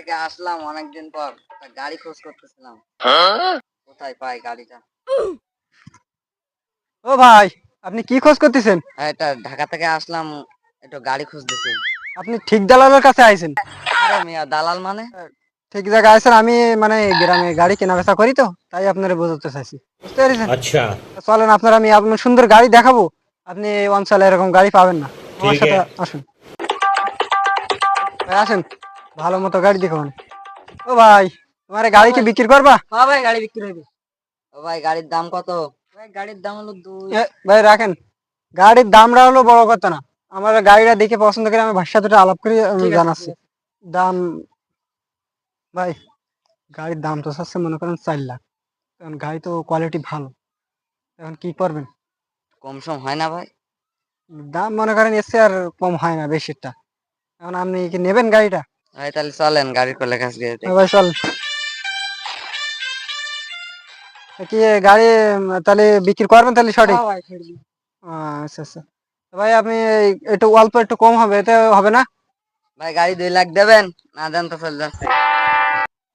থেকে আসলাম অনেকদিন পর। গাড়ি খোঁজ করতেছিলাম। হ্যাঁ? কোথায় পাই গাড়িটা? ও ভাই আপনি কি খোঁজ করতেছেন? হ্যাঁ, এটা ঢাকা থেকে আসলাম একটু গাড়ি খুঁজতেছি। আপনি ঠিক দালালের কাছে আইছেন? দালাল মানে? হ্যাঁ, ঠিক জায়গায় আছেন আমি মানে গ্রামে গাড়ি কেনা বেচা করি তো তাই আপনারা বোঝাতে চাইছি। বুঝতে পেরেছেন? আচ্ছা। চলেন আপনারা আমি আপনার সুন্দর গাড়ি দেখাবো। আপনি অঞ্চলে এরকম গাড়ি পাবেন না। আমার সাথে আসুন। আসেন। ভালো মতো গাড়ি দেখুন ও ভাই তোমার গাড়ি কি বিক্রি করবা? হ্যাঁ ভাই গাড়ি বিক্রি হবে ও ভাই গাড়ির দাম কত? ভাই গাড়ির দাম হলো দুই। ভাই রাখেন। গাড়ির দামটা হলো বড় কথা না। আমার গাড়িটা দেখে পছন্দ করে আমি ভাষা দুটো আলাপ করে জানাচ্ছি দাম ভাই গাড়ির দাম তো চাচ্ছে মনে করেন চার লাখ। এখন গাড়ি তো কোয়ালিটি ভালো। এখন কি করবেন? কম সম হয় না ভাই। দাম মনে করেন এসে আর কম হয় না বেশিটা এখন আপনি কি নেবেন গাড়িটা? ভাই তাহলে চলেন গাড়ির কলে কাছ। হ্যাঁ ভাই চল। কি গাড়ি তাহলে বিক্রি করবেন তাহলে সঠিক? আচ্ছা আচ্ছা। ভাই আপনি একটু অল্প একটু কম হবে এতে হবে না? ভাই গাড়ি দুই লাখ দেবেন? না দেন তো চলে যাচ্ছে।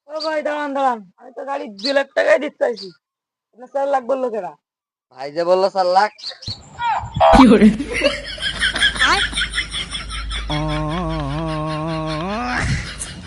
ও ভাই দাঁড়ান দাঁড়ান। আমি তো গাড়ি দুই লাখ টাকাই দিতে চাইছি। আপনার চার লাখ বলল কেনা ভাই যে বলল চার লাখ।